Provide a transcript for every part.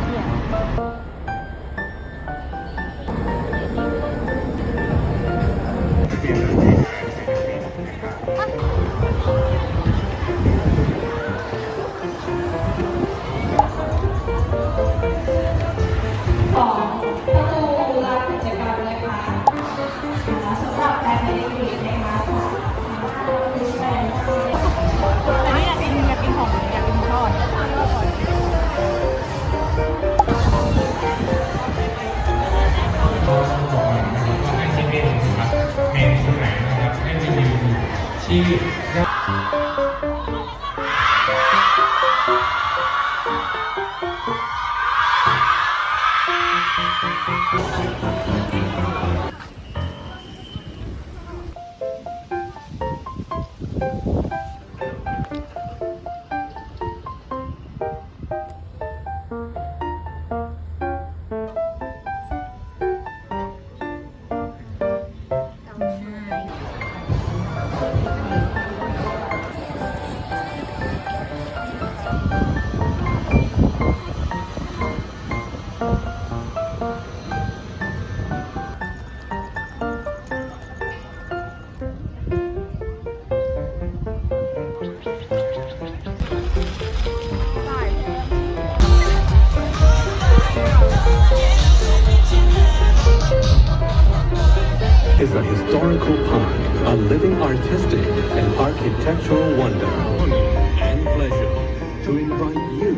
ข is a historical pond, a living artistic and architectural wonder. And pleasure to invite you.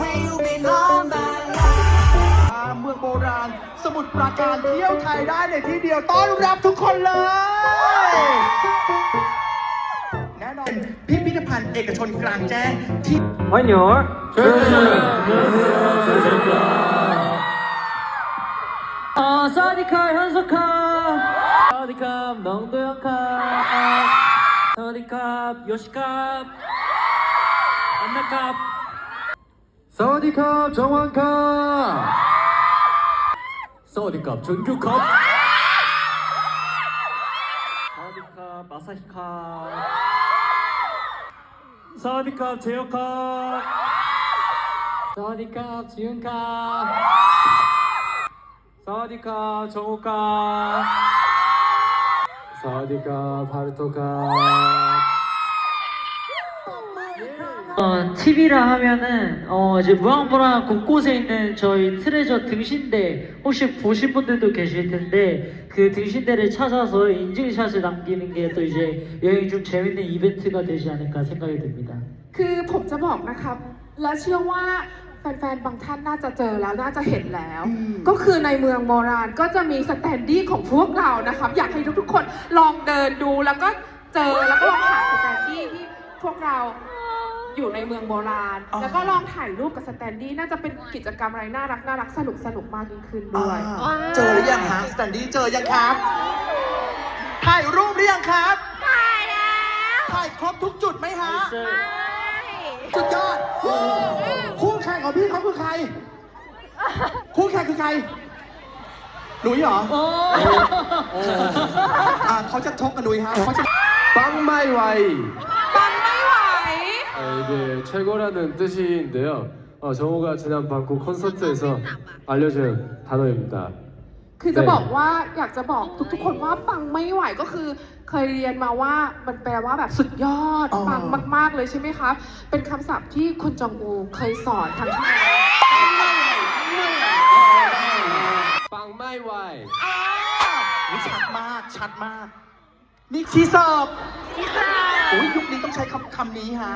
Will be number เมืองโบราณ สมุทรปราการเที่ยวไทยได้ในที่เดียวต้อนรับทุกคนเลย แน่นอนพิพิธภัณฑ์เอกชนกลางแจ้งที่ 어, 사디카 현석카 사디카 멍도영카 사디카 요시카 안나카 사디카 정환카 사디카 전규카 사디카 마사히카 사와디카 제오카. 사와디카 지훈캅 사와디카 정우카. 사와디카 바르토카. 어, 팁이라 하면은 어, 이제 무항보라 곳곳에 있는 저희 트레저 등신대 혹시 보신 분들도 계실 텐데 그 등신대를 찾아서 인증샷을 남기는 게 또 이제 여행 중 재밌는 이벤트가 되지 않을까 생각이 듭니다. คือผมจะบอกนะครับ และเชื่อว่าแฟนๆ บางท่านน่าจะเจอแล้วน่าจะเห็นแล้วก็คือในเมืองโบราณก็จะมีสแตนดี้ของพวกเรานะครับ อยากให้ทุกๆ คนลองเดินดูแล้วก็เจอแล้วก็ลองหาสแตนดี้ที่พวกเราอยู่ในเมืองโบราณ อ๋อ แล้วก็ลองถ่ายรูปกับสแตนดี้น่าจะเป็นกิจกรรมอะไรน่ารักน่ารักสนุกสนุกมากยิ่งขึ้นด้วย อ่าเจอหรือยังฮะสแตนดี้เจอยังครับ ถ่ายรูปหรือยังครับ ถ่ายแล้ว ถ่ายครบทุกจุดไหมฮะ สุดยอด คู่แข่งของพี่เขาคือใคร คู่แข่งคือใคร หนุยเหรออ่าเขาจะชกกับหนุยฮะเขาจะ 빵마이와이 ปังไม่ไหว 아, 이게 최고라는 뜻인데요. 어, 정우가 지난 방콕 콘서트에서 알려준 단어입니다. คือจะบอกว่าอยากจะบอกทุกๆคนว่าฟังไม่ไหวก็คือ เคยเรียนมาว่ามันแปลว่าแบบสุดยอดฟังมาก ๆเลยใช่ไหมครับ เป็นคำศัพท์ที่คุณจองอูเคยสอนทางที่แล้วฟังไม่ไหว อุ๊ชัดมาก ชัดมาก นี่ชีเสิร์ฟชีเสิร์โอ้ยยุคนี้ต้องใช้คำคำนี้ฮะ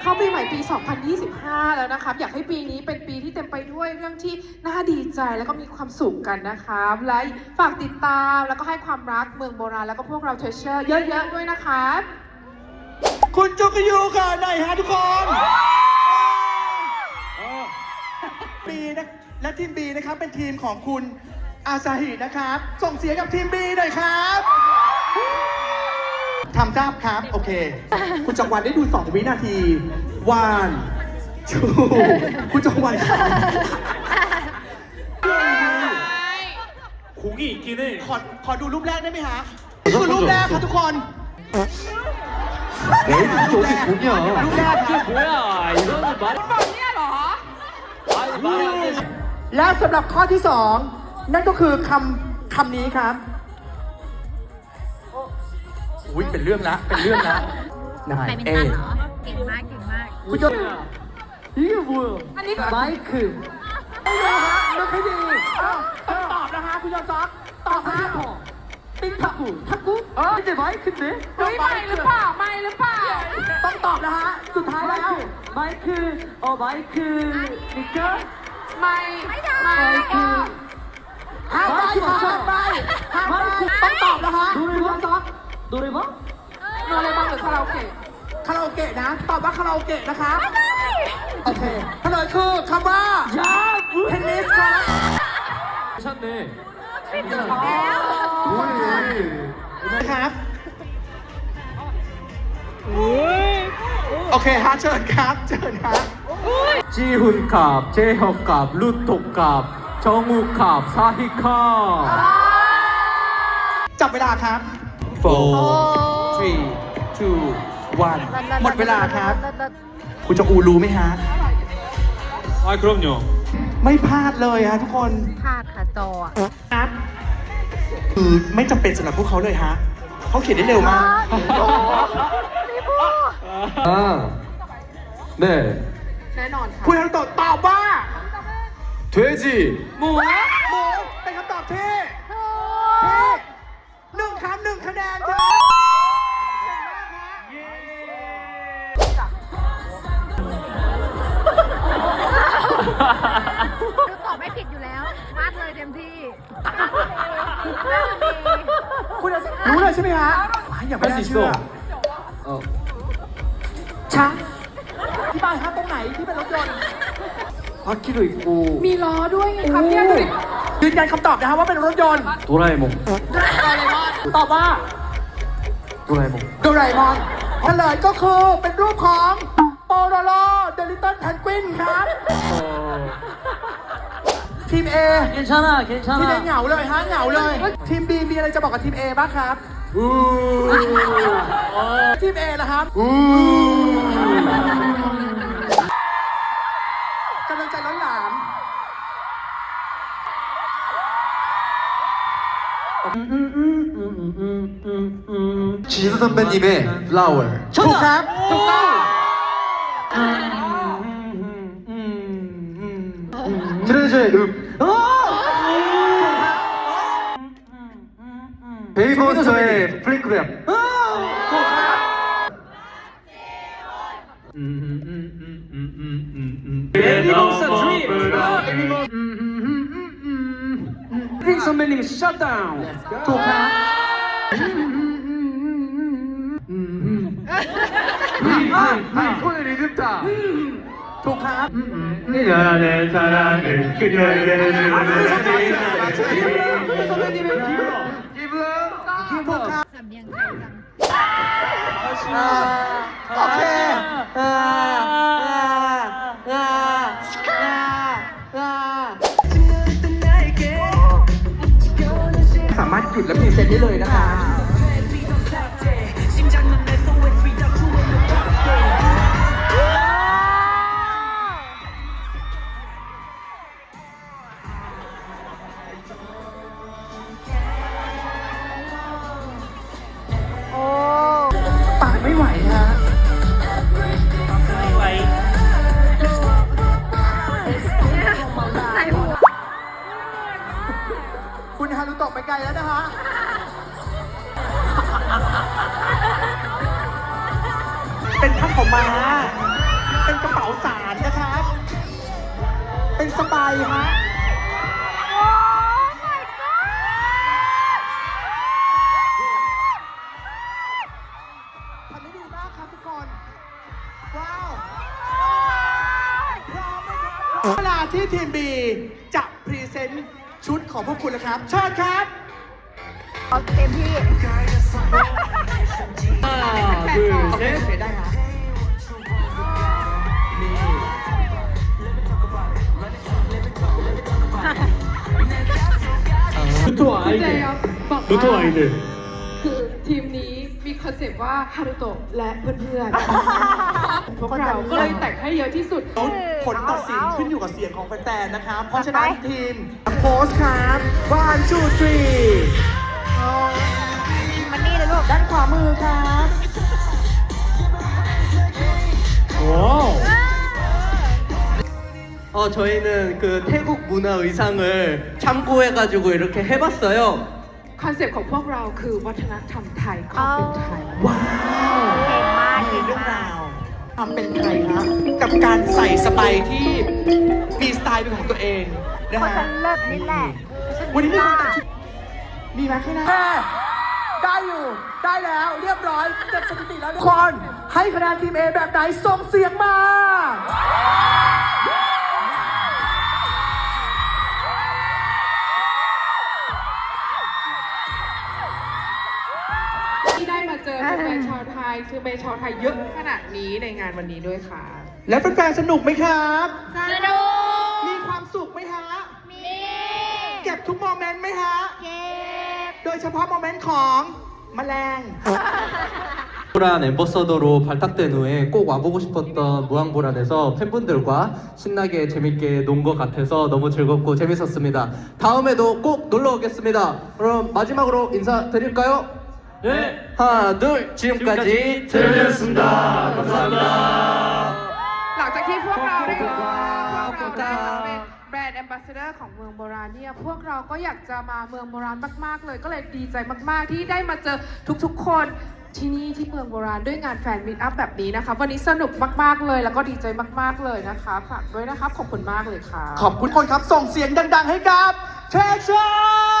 เข้าปีใหม่ปี 2025 แล้วนะครับ อยากให้ปีนี้เป็นปีที่เต็มไปด้วยเรื่องที่น่าดีใจแล้วก็มีความสุขกันนะครับ และฝากติดตามแล้วก็ให้ความรักเมืองโบราณแล้วก็พวกเราเทเชอร์เยอะๆด้วยนะครับ คุณจุกยูค่ะหน่อยฮะทุกคนบีนะและทีมบีนะครับเป็นทีมของคุณอาซาฮินะครับ ส่งเสียงกับทีมบีหน่อยครับ ทำทราบครับ โอเค คุณจังหวันได้ดู 2 วินาทีวานชูคุณจังหวันครับ 공이 있긴 해. ขอขอดูรูปแรกได้ไหมฮะนี่คือรูปแรกครับทุกคน 에이 이게 어떻게 보냐 รูปแรกครับ 뭐야 이거는 말 เนี่ยเหรอ 아니 말이 안 되지 และสำหรับข้อที่สองนั่นก็คือคำคำนี้ครับ อุ้ยเป็นเรื่องละเป็นเรื่องละนายเอ เก่งมาก เก่งมาก คุณยศ 이게 뭐야 อันนี้ 마이크 ไม่รู้ฮะนึกให้ดีอ้าวต้องตอบนะฮะคุณยศซักตอบฮะ 띵타쿠 타쿠? 아 근데 마이크인데? เฮ้ยไม่หรือเปล่าไม่หรือเปล่า ต้องตอบนะฮะสุดท้ายแล้ว 마이크 어 마이크니까 ไม่ไม่ได้ไม่ก็ ห้ามไปค่ะห้ามไปห้ามไปต้องตอบนะฮะคุณยศซัก 노래방? โนเลบังหรือคาราโอเกะ คาราโอเกะนะ ตอบว่าคาราโอเกะนะคะโอเคเฉลยคือคำว่า 야 เทนนิสครับ 하셨네 นะครับ โอเคฮะเชิญครับเชิญฮะ 지훈캅 재혁캅 루토캅 정우캅 사희캅 จับเวลาครับ four three two one หมดเวลาครับ คุณจะอูรู้ไหมฮะ 아 그럼요. ไม่พลาดเลยฮะทุกคน พลาดค่ะจออะ ครับ คือไม่จำเป็นสำหรับพวกเขาเลยฮะเขาเขียนได้เร็วมาก 아 네 แน่นอนค่ะ คุณฮันโตะตอบว่า 돼지 หมู รู้เลยใช่ไหมฮะอย่าไม่น่าเชื่อ 어 ช้าที่บ้านฮะตรงไหนที่เป็นรถยนต์ 바퀴도 있고 มีล้อด้วยไงครับเนี่ยดูดิ ยืนยันคำตอบนะฮะว่าเป็นรถยนต์ 도라에몽 ตอบว่า 도라에몽 โดราเอมอนเฉลยก็คือเป็นรูปของโปโลโลเดลิตเติ้ลแพนกวินครับ ทีม A 괜찮아 ทีม A 괜찮아 เหงาเลยฮะเหงาเลย ทีม B มีอะไรจะบอกกับทีม A บ้างครับ ทีม A นะครับกำลังใจล้นหลาม 지수 선배님의 Flower ถูกครับ ถูกต้อง 트레저의 읍 베이버스터의 플리그램. 베이비복사 드림. 핑 선배님 shut down. 조카. 아, 이번에 리듬 타. 조카. 그녀의 사랑을 그녀의 사랑을 선배님의 ถูกครับสำเนียงไทยจังอ่าโอเคอ่าอ่าอ่าอ่าอ่าสามารถหยุดและพรีเซนต์ได้เลยนะคะ ม้า เป็นกระเป๋าสารนะครับ เป็นสบายฮะทำให้ดีมากครับทุกคน ว้าวพร้อมไหมครับเวลาที่ทีมบีจะพรีเซนต์ชุดของพวกคุณแล้วครับ เชิญครับ เต็มที่하 나, ตัวไอ้เจเนี่ยบอกมว่าคือทีมนี้มีคอนเซปต์ว่าฮารุโตะและเพื่อนๆ พวกเราก็เลยแต่งให้เยอะที่สุดผลตัดสินขึ้นอยู่กับเสียงของแฟนๆนะครับ เพราะฉะนั้นทีมโพสครับบ้านชูทรีมันนี่เลยลูกด้านขวามือครับ 어, 저희는 그 태국 문화 의상을 참고해가지고 이렇게 해봤어요. คอนเซปต์ของพวกเราคือวัฒนธรรมไทยความเป็นไทย ว้าว เก่งมาก มี เก่ง เรื่อง มาร าก วทำเป็นไทยครับ กับการใส่สบายที่มีสไตล์เป็นของตัวเองนะ คน ฮะ ฉันเลิศนี่แหละ วันนี้มีคนแต่งชุดมีไหมข้างหน้าได้อยู่ ได้แล้วเรียบร้อยเก็บสถิติแล้วทุกคน ให้คะแนนทีม A แบบไหนส่งเสียงมา เจอแฟนๆชาวไทย คือเป็นชาวไทยเยอะขนาดนี้ในงานวันนี้ด้วยค่ะ แล้วแฟนๆสนุกไหมครับ สนุก มีความสุขไหมฮะ มี เก็บทุกโมเมนต์ไหมฮะ เก็บ โดยเฉพาะโมเมนต์ของแมลง 무랑보란 엠버서더로 발탁된 후에 꼭 와보고 싶었던 무항보란에서 팬분들과 신나게 재밌게 논 것 같아서 너무 즐겁고 재밌었습니다. 다음에도 꼭 놀러 오겠습니다. 그럼 마지막으로 인사드릴까요? 네. 하나, 둘, 지금까지 트레이드였습니다. 감사합니다. หลังจากที่พวกเราได้ ขอบคุณครับ พวกเราได้มาเป็นแบรนด์แอมบาสเดอร์ของเมืองโบราณเนี่ย พวกเราก็อยากจะมาเมืองโบราณมาก ๆ เลย ก็เลยดีใจมาก ๆ ที่ได้มาเจอทุก ๆ คนที่นี่ที่เมืองโบราณด้วยงานแฟนมิตอัพแบบนี้นะคะ วันนี้สนุกมาก ๆ เลย แล้วก็ดีใจมาก ๆ เลยนะคะฝากด้วยนะครับ ขอบคุณมากเลยค่ะ ขอบคุณคนครับ ส่งเสียงดัง ๆ ให้กับเทเชอร์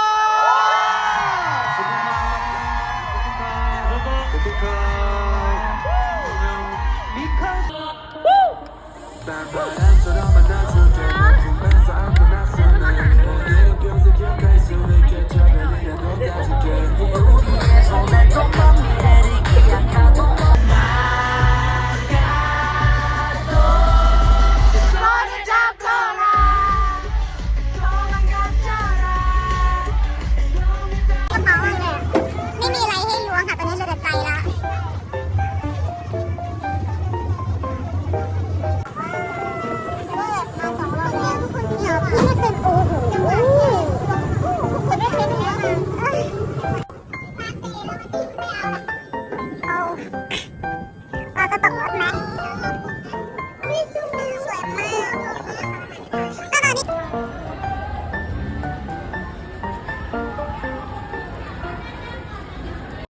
Bye.